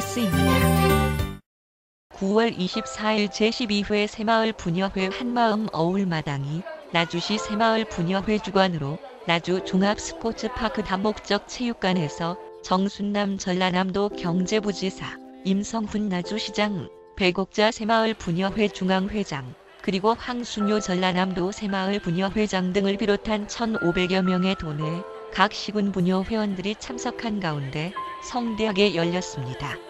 뉴스입니다. 9월 24일 제12회 새마을 부녀회 한마음 어울마당이 나주시 새마을 부녀회 주관으로 나주 종합스포츠파크 다목적 체육관에서 정순남 전라남도 경제부지사, 임성훈 나주시장, 백옥자 새마을 부녀회 중앙회장, 그리고 황순효 전라남도 새마을 부녀회장 등을 비롯한 1,500여 명의 도내 각 시군 부녀 회원들이 참석한 가운데 성대하게 열렸습니다.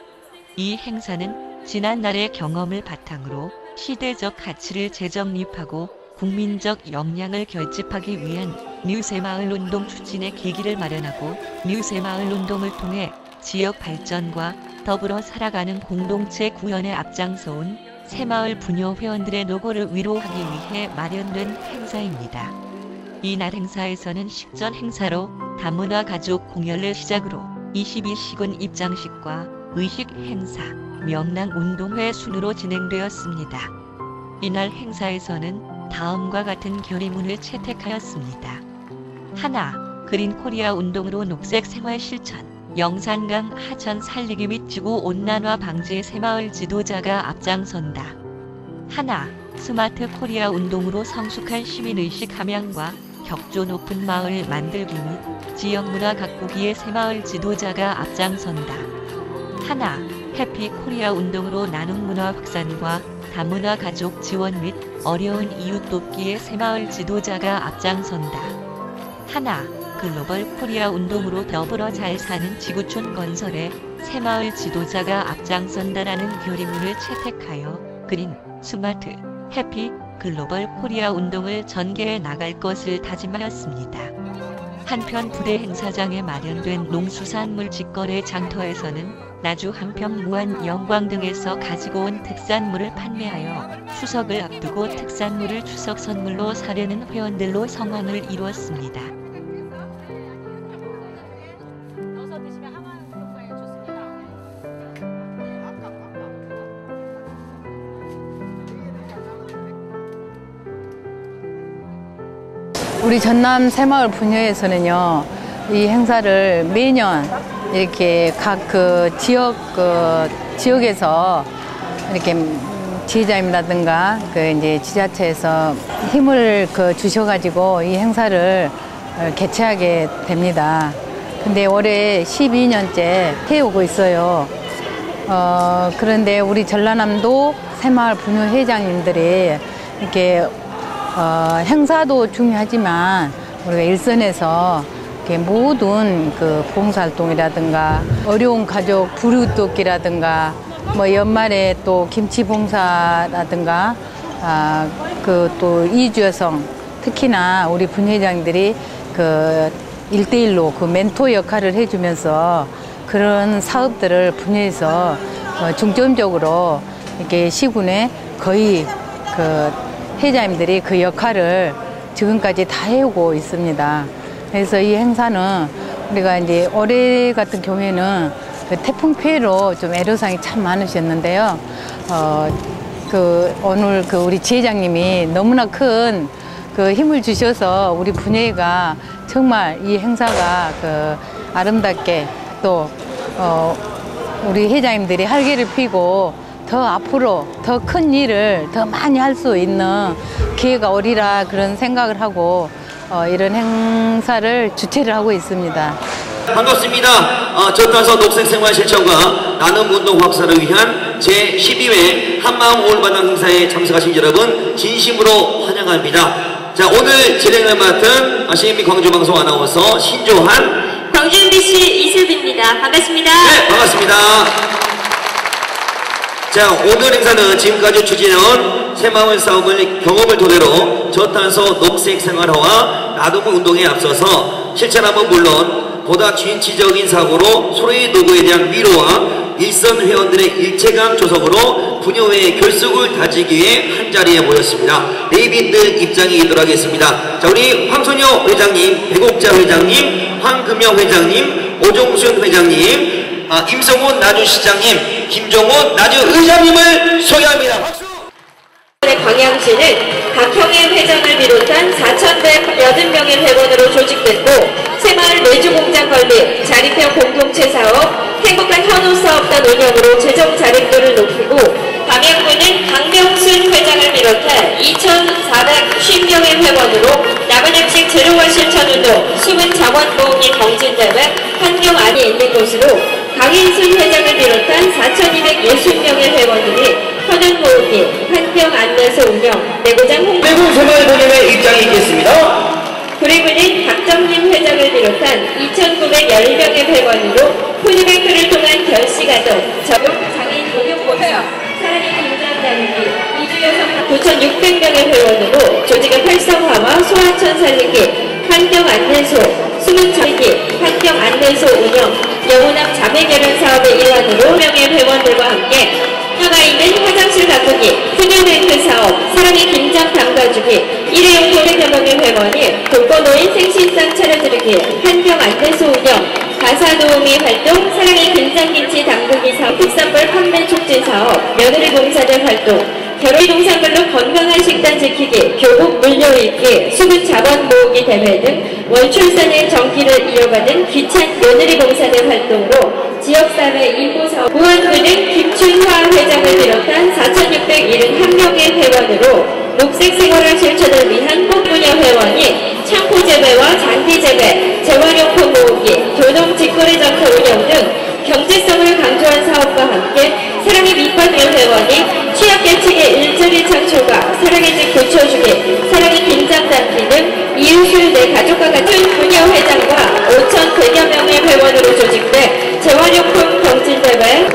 이 행사는 지난날의 경험을 바탕으로 시대적 가치를 재정립하고 국민적 역량을 결집하기 위한 뉴새마을 운동 추진의 계기를 마련하고 뉴새마을 운동을 통해 지역 발전과 더불어 살아가는 공동체 구현에 앞장서온 새마을 부녀 회원들의 노고를 위로하기 위해 마련된 행사입니다. 이날 행사에서는 식전 행사로 다문화 가족 공연을 시작으로 22시군 입장식과 의식 행사, 명랑 운동회 순으로 진행되었습니다. 이날 행사에서는 다음과 같은 결의문을 채택하였습니다. 하나, 그린 코리아 운동으로 녹색 생활 실천, 영산강 하천 살리기 및 지구 온난화 방지 새마을 지도자가 앞장선다. 하나, 스마트 코리아 운동으로 성숙한 시민의식 함양과 격조 높은 마을 만들기 및 지역문화 가꾸기의 새마을 지도자가 앞장선다. 하나, 해피 코리아 운동으로 나눔 문화 확산과 다문화 가족 지원 및 어려운 이웃 돕기의 새마을 지도자가 앞장선다. 하나, 글로벌 코리아 운동으로 더불어 잘 사는 지구촌 건설에 새마을 지도자가 앞장선다라는 결의문을 채택하여 그린, 스마트, 해피, 글로벌 코리아 운동을 전개해 나갈 것을 다짐하였습니다. 한편 부대 행사장에 마련된 농수산물 직거래 장터에서는 나주 한평 무안 영광 등에서 가지고 온 특산물을 판매하여 추석을 앞두고 특산물을 추석 선물로 사려는 회원들로 성황을 이루었습니다. 우리 전남 새마을 분야에서는요, 이 행사를 매년 이렇게 각 그 지역, 그 지역에서 이렇게 지휘자님이라든가 그 이제 지자체에서 힘을 그 주셔가지고 이 행사를 어, 개최하게 됩니다. 근데 올해 12년째 해오고 있어요. 어, 그런데 우리 전라남도 새마을 분유회장님들이 이렇게 어, 행사도 중요하지만 우리가 일선에서 모든 그 봉사활동이라든가 어려운 가족 부르돕기라든가 뭐 연말에 또 김치 봉사라든가 아, 그 또 이주여성 특히나 우리 분회장들이 그 일대일로 그 멘토 역할을 해주면서 그런 사업들을 분야에서 어, 중점적으로 이렇게 시군에 거의 그 회장님들이 그 역할을 지금까지 다 해오고 있습니다. 그래서 이 행사는 우리가 이제 올해 같은 경우에는 그 태풍 피해로 좀 애로사항이 참 많으셨는데요. 어, 그 오늘 그 우리 지회장님이 너무나 큰 그 힘을 주셔서 우리 분회가 정말 이 행사가 그 아름답게 또 어, 우리 회장님들이 활기를 피고 더 앞으로 더 큰 일을 더 많이 할 수 있는 기회가 오리라 그런 생각을 하고 어, 이런 행사를 주최를 하고 있습니다. 반갑습니다. 어, 저탄소 녹색생활 실천과 나눔 운동 확산을 위한 제12회 한마음 올바당 행사에 참석하신 여러분 진심으로 환영합니다. 자 오늘 진행을 맡은 CMB 광주방송 아나운서 신조한 광주 MBC 이슬비입니다. 반갑습니다. 네 반갑습니다. 자 오늘 행사는 지금까지 추진해온 새마을 싸움을 경험을 토대로 저탄소 녹색 생활화와 나눔 운동에 앞서서 실천함은 물론 보다 진취적인 사고로 서로의 노고에 대한 위로와 일선 회원들의 일체감 조성으로 분여회의 결속을 다지기 위해 한자리에 모였습니다. 네이빈드 입장이 있도록 하겠습니다. 자 우리 황소녀 회장님, 백옥자 회장님, 황금영 회장님, 오종순 회장님, 아, 임성훈 나주시장님, 김종훈 나주의장님을 소개합니다. 박수! 광양시는 각형의 회장을 비롯한 4,180명의 회원으로 조직됐고 새마을 내주공장 건립, 자립형 공동체 사업, 행복한 현우 사업단 운영, 운영으로 재정 자립도를 높이고 방역부는 강 병순 회장을 비롯해 2,450명의 회원으로 나무늘식 제로와 실천운동, 숨은 자원 모으기 경진대회, 환경 안에 있는 곳으로 강인순 회장을 비롯한 4,260명의 회원들이 현안 모으기, 환경 안내소 운영, 내고장 홍보 대구 새마을본연의 입장이 있겠습니다. 구리군은 박정림 회장을 비롯한 2,910명의 회원으로 푸드뱅크를 통한 결시가족, 적용 장애인 목욕보험, 3,600명의 회원으로 조직의 활성화와 소아천 살리기, 환경안내소, 수능 살리기, 환경안내소 운영, 여우남 자매결연 사업의 일환으로 5명의 회원들과 함께 화가 있는 화장실 가꾸기, 소년데이트 사업, 사랑의 김장 담가주기, 일회용 도래대명의 회원이 돌보노인 생신상 차려드리기, 환경안내소 운영, 가사도우미 활동, 사랑의 김장김치 담그기 사업, 특산물 판매 촉진 사업, 며느리 봉사대 활동, 결혼 동산별로 건강한 식단 지키기, 교복 물류 입기, 수분 자원 모으기 대회 등 월출산의 정기를 이어가는 귀찬 며느리 봉사대 활동으로 지역사회 인보사업 보안부는 김춘화 회장을 비롯한 4,671명의 회원으로 녹색 생활화 실천을 위한 꽃분야 회원이 창포 재배와 잔디 재배, 재활용품 모으기, 교농 직거래 장터 운영 등 경제성을 강조한 사업과 함께 사랑의 밑바늘 회원이 취약계층의 일자리 창출과 사랑의 집 고쳐주기, 사랑의 김장 담기 등 이웃을 내 가족과 같은 분야 회장과 5,100여 명의 회원으로 조직돼 재활용품 경진대회.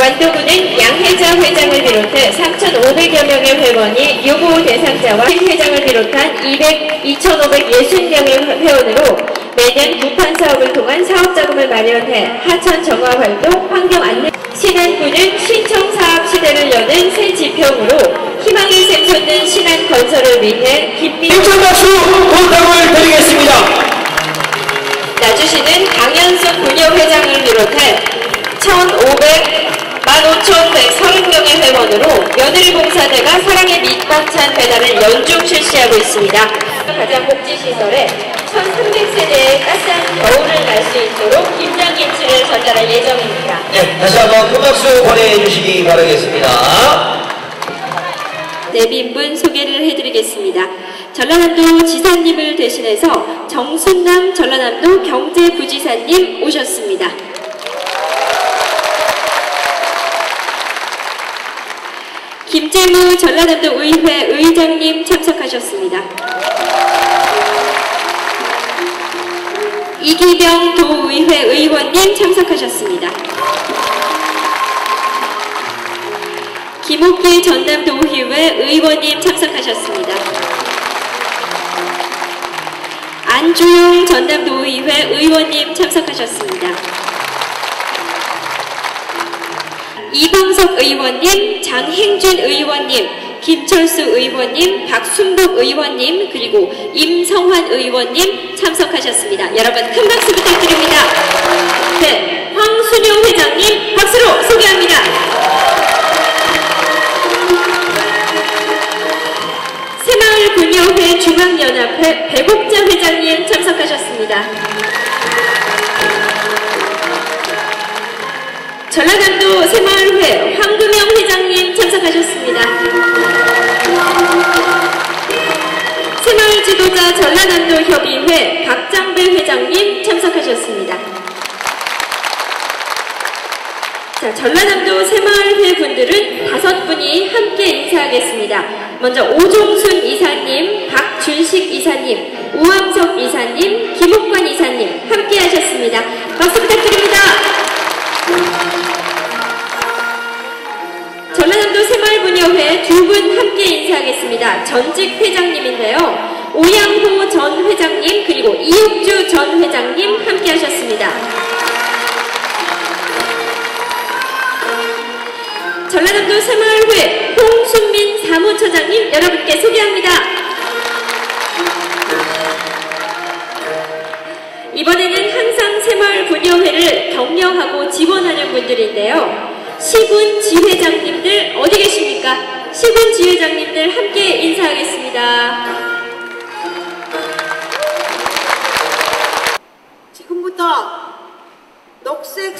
완도군은 양혜자 회장을 비롯해 3,500여 명의 회원이 유보 대상자와 신 회장을 비롯한 200, 2,560명의 회원으로 매년 구판 사업을 통한 사업 자금을 마련해 하천 정화 활동, 환경 안내 신안군은 신청 사업 시대를 여는 새 지평으로 희망이 샘솟는 신안 건설을 위해 깊이 힘찬 박수 부탁을 드리겠습니다. 나주시는 강현숙 부녀회장을 비롯해 1,500, 15,130명의 회원으로 며느리 봉사대가 사랑의 밑반찬 배달을 연중 실시하고 있습니다. 가장 복지시설에 1,300세대의 따스한 겨울을 날 수 있도록 김장 김치를 전달할 예정입니다. 네, 다시 한번 큰 박수 보내주시기 바라겠습니다. 내빈분 소개를 해드리겠습니다. 전라남도 지사님을 대신해서 정순남 전라남도 경제부지사님 오셨습니다. 김재무 전라남도 의회 의장님 참석하셨습니다. 이기병 도의회 의원님 참석하셨습니다. 김옥길 전남도의회 의원님 참석하셨습니다. 안주용 전남도의회 의원님 참석하셨습니다. 이광석 의원님, 장행준 의원님, 김철수 의원님, 박순복 의원님, 그리고 임성환 의원님 참석하셨습니다. 여러분 큰 박수 부탁드립니다. 네, 황순용 회장님 박수로 소개합니다. 새마을군여회 중앙연합회 배복자 회장님 참석하셨습니다. 전라남도 새마을회 황금영 회장님 참석하셨습니다. 새마을 지도자 전라남도 협의회 박장배 회장님 참석하셨습니다. 자, 전라남도 새마을회 분들은 다섯 분이 함께 인사하겠습니다. 먼저 오종순 이사님, 박준식 이사님, 우암석 이사님, 김옥관 이사님 함께 하셨습니다. 박수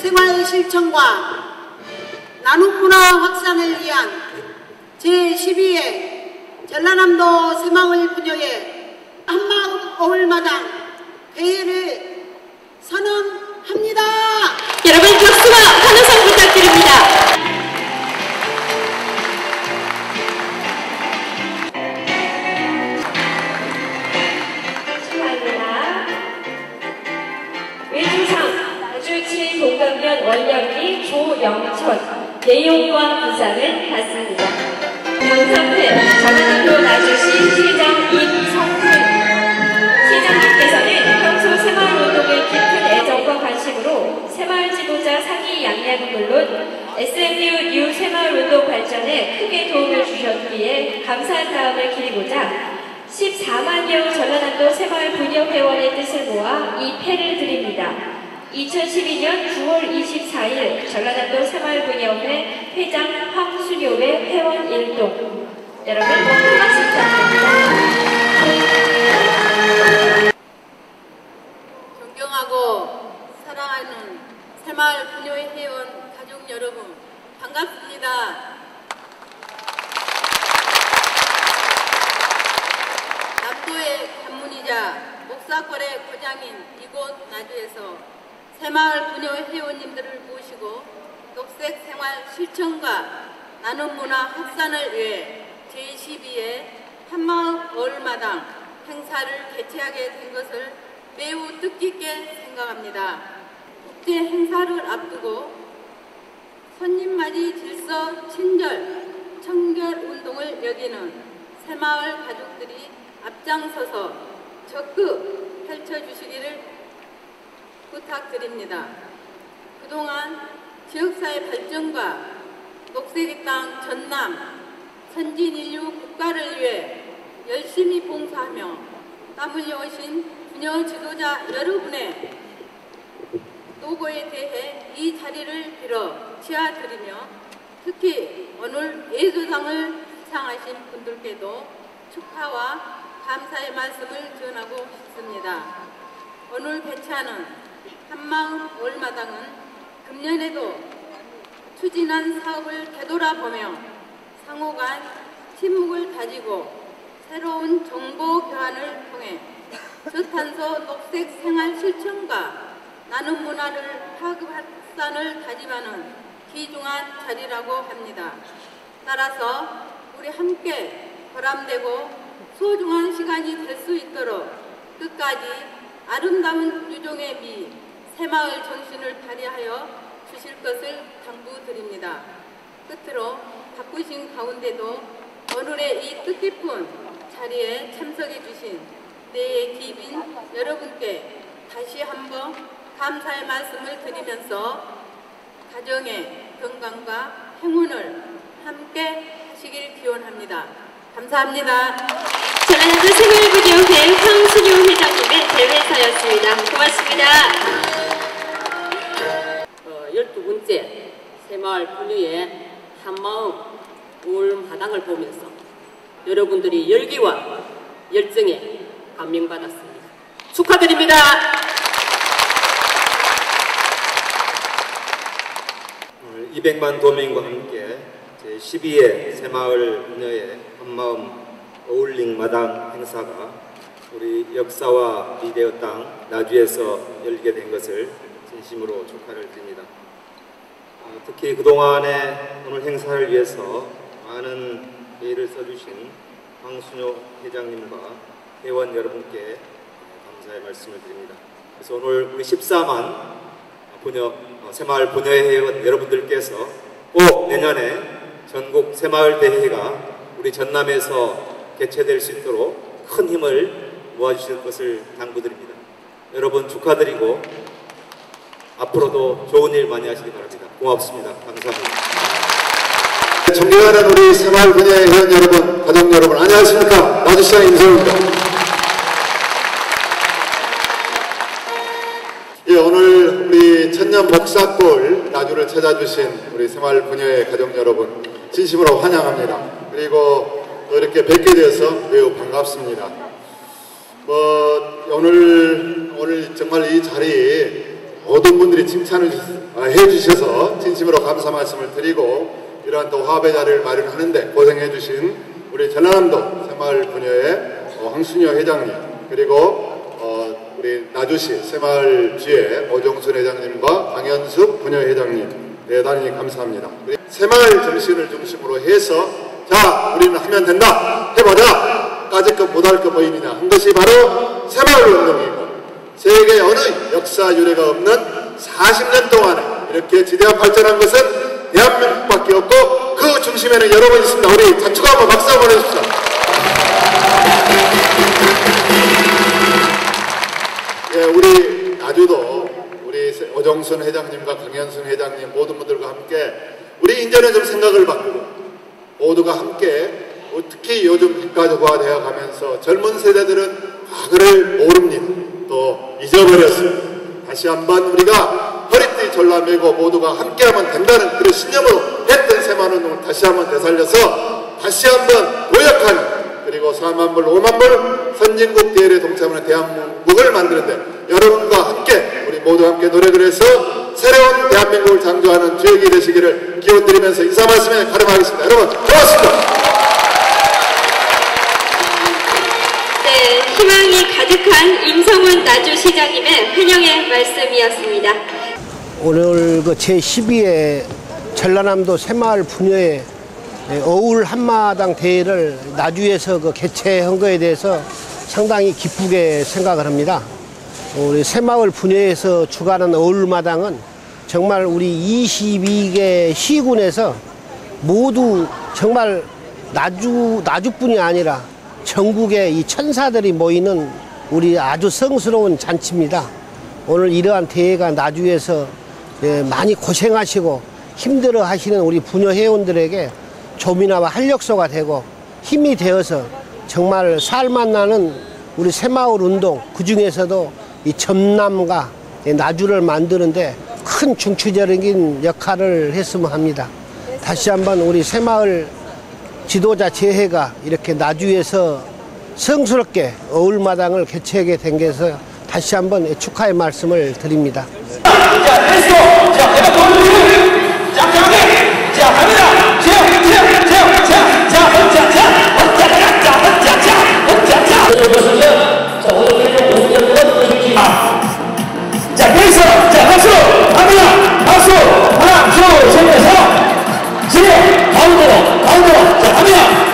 생활 실천과 나눔 문화 확산을 위한 제12회 전라남도 새마을 부녀의 한마음 어울마당 대회를 선언합니다. 내용과 부상을 받습니다. 명상회 전라남도 나주시 시장 임성훈 시장님께서는 평소 새마을운동에 깊은 애정과 관심으로 새마을 지도자 상위 양양은 물론 SMU 뉴 새마을운동 발전에 크게 도움을 주셨기에 감사한 다음을 기리고자 14만여 전라남도 새마을 분협회원의 뜻을 모아 이 패를 드립니다. 2012년 9월 24일 전라남도 새마을분협회 회장 황순효회 회원 일동 여러분 큰 박수 부탁드립니다. 존경하고 사랑하는 새마을 부녀회 회원 가족 여러분 반갑습니다. 남도의 관문이자 목사거래 고장인 이곳 나주에서 새마을 부녀회 회원님들을 모시고 녹색 생활 실천과 나눔 문화 확산을 위해 제12회 한마음 어울마당 행사를 개최하게 된 것을 매우 뜻깊게 생각합니다. 국제 행사를 앞두고 손님 맞이 질서 친절 청결 운동을 여기는 새마을 가족들이 앞장서서 적극 펼쳐주시기를 부탁드립니다. 그동안 지역사회 발전과 녹색의 땅 전남 선진인류 국가를 위해 열심히 봉사하며 땀 흘려오신 부녀 지도자 여러분의 노고에 대해 이 자리를 빌어 치아드리며 특히 오늘 예조상을 수상하신 분들께도 축하와 감사의 말씀을 전하고 싶습니다. 오늘 개최하는 한마음 올마당은 금년에도 추진한 사업을 되돌아보며 상호간 친목을 다지고 새로운 정보 교환을 통해 저탄소 녹색 생활 실천과 나눔 문화를 파급 확산을 다짐하는 귀중한 자리라고 합니다. 따라서 우리 함께 보람되고 소중한 시간이 될 수 있도록 끝까지 아름다운 유종의 미 새마을 정신을 발휘하여 주실 것을 당부드립니다. 끝으로 바쁘신 가운데도 오늘의 이 뜻깊은 자리에 참석해 주신 내 기빈 여러분께 다시 한번 감사의 말씀을 드리면서 가정의 건강과 행운을 함께 하시길 기원합니다. 감사합니다. 전라남도 새마을분협회 황순효 회장님의 대회사였습니다. 고맙습니다. 어, 12번째 새마을 분유의 한마음 울마당을 보면서 여러분들이 열기와 열정에 감명받았습니다. 축하드립니다. 오늘 200만 도민과 함께 제12회 새마을 분야의 한마음 어울링 마당 행사가 우리 역사와 미래의 땅 나주에서 열리게 된 것을 진심으로 축하를 드립니다. 어, 특히 그동안에 오늘 행사를 위해서 많은 예를 써주신 황순효 회장님과 회원 여러분께 감사의 말씀을 드립니다. 그래서 오늘 우리 14만 부녀, 어, 새마을 부녀회 회원 여러분들께서 꼭 내년에 전국 새마을 대회가 우리 전남에서 개최될 수 있도록 큰 힘을 모아주실 것을 당부드립니다. 여러분 축하드리고 앞으로도 좋은 일 많이 하시기 바랍니다. 고맙습니다. 감사합니다. 존경하는 우리 새마을 분야의 회원 여러분, 가족 여러분, 안녕하십니까? 나주시장 임성입니다. 예, 오늘 우리 천년 복사골 나주를 찾아주신 우리 새마을 분야의 가족 여러분, 진심으로 환영합니다. 그리고 또 이렇게 뵙게 되어서 매우 반갑습니다. 뭐, 오늘, 오늘 정말 이 자리 모든 분들이 칭찬을 주- 아, 해주셔서 진심으로 감사 말씀을 드리고 이러한 또 화합의 자리를 마련하는데 고생해 주신 우리 전라남도 새마을 분여의 어, 황순여 회장님 그리고 어, 우리 나주시 새마을 주의 오정순 회장님과 강현숙 분여 회장님 대단히 감사합니다. 새마을 정신을 중심으로 해서 자 우리는 하면 된다 해보자 까짓 것 못할 것 보이느냐 한 것이 바로 새마을 운동이고 세계 어느 역사 유래가 없는 40년 동안에 이렇게 지대한 발전한 것은 대한민국밖에 없고 그 중심에는 여러분이 있습니다. 우리 자축 한번 박수 한번 해주십시오. 예, 우리 나주도 우리 오정순 회장님과 강현순 회장님 모든 분들과 함께 우리 이제는 좀 생각을 바꾸고 모두가 함께 어, 특히 요즘 국가적화 되어 가면서 젊은 세대들은 과거를 모릅니다. 또 잊어버렸습니다. 다시 한번 우리가 허리띠 졸라매고 모두가 함께하면 된다는 그런 신념으로 했던 새만운동을 다시 한번 되살려서 다시 한번 도약하는 그리고 4만 불, 5만 불 선진국 대회에 동참하는 대한민국을 만드는데 여러분과 함께 우리 모두 함께 노력을 해서 새로운 대한민국을 창조하는 주역이 되시기를 기원드리면서 인사 말씀에 가름하겠습니다. 여러분 고맙습니다. 네, 희망이 가득한 임성훈 나주 시장님의 환영의 말씀이었습니다. 오늘 그 제12회 전라남도 새마을 분여의 어울 한마당 대회를 나주에서 그 개최한 거에 대해서 상당히 기쁘게 생각을 합니다. 우리 새마을 분여에서 주관하는 어울마당은 정말 우리 22개 시군에서 모두 정말 나주, 나주뿐이 아니라 전국의 이 천사들이 모이는 우리 아주 성스러운 잔치입니다. 오늘 이러한 대회가 나주에서 예, 많이 고생하시고 힘들어 하시는 우리 부녀 회원들에게 조미나와 활력소가 되고 힘이 되어서 정말 살만 나는 우리 새마을 운동 그 중에서도 이 전남과 이 나주를 만드는데 큰 중추적인 역할을 했으면 합니다. 다시 한번 우리 새마을 지도자 재해가 이렇게 나주에서 성스럽게 어울마당을 개최하게 된 것에서 다시 한번 축하의 말씀을 드립니다. 자, 박수! 하나, 둘, 셋, 넷, 셋! 지금, 가운데로, 가운데로, 자, 갑니다!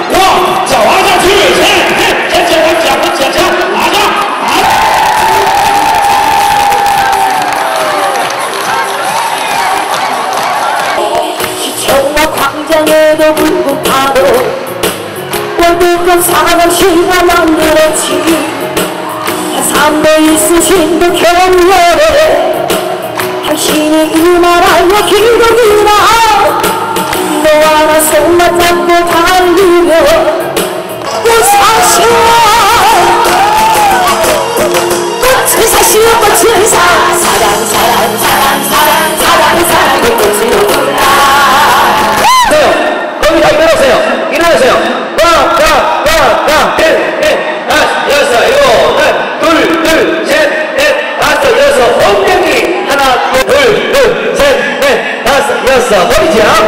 나라의 길거리라 너 하나 손만 잡고 달리며 꽃사시와 꽃을 사시오 꽃을 사. 사랑 사랑 사랑 사랑 사랑 사랑 다섯, 여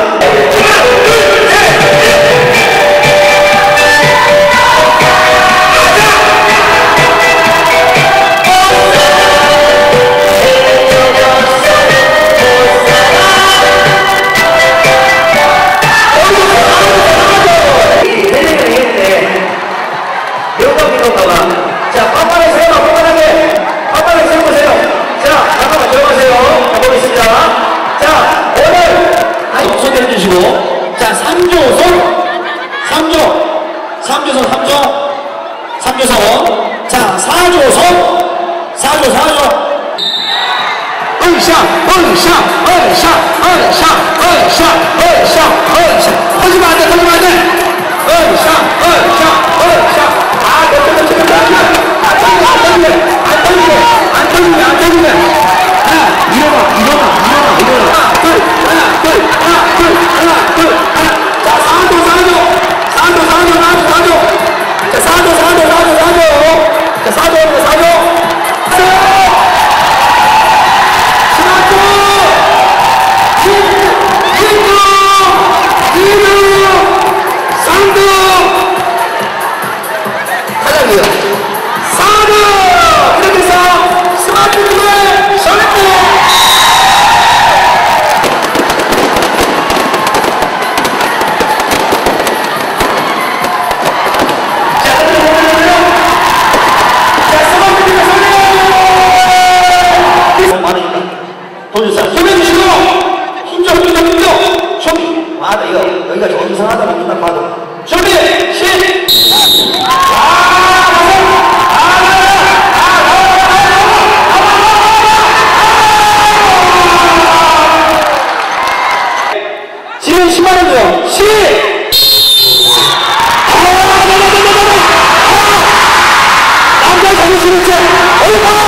3조선, 3조. 3조선. 자, 4조 손. 4조, 4조. 으쌰, 으쌰, 으쌰, 으쌰, 으쌰, 으쌰, 으쌰. 터지면 안 돼, 터지면 안 돼. 으쌰, 으쌰, 으쌰. 아, 너, 너, 너, 너, 너, 너. 안 터지네, 안 터지네, 안 터지네, 안 터지네. 하나, 일어나, 일어나, 일어나, 일어나. 둘, 하나, 둘, 하나, 자, 4조, 4 지금 10만원 줘요 10! 남자 자존심을 채 얼마나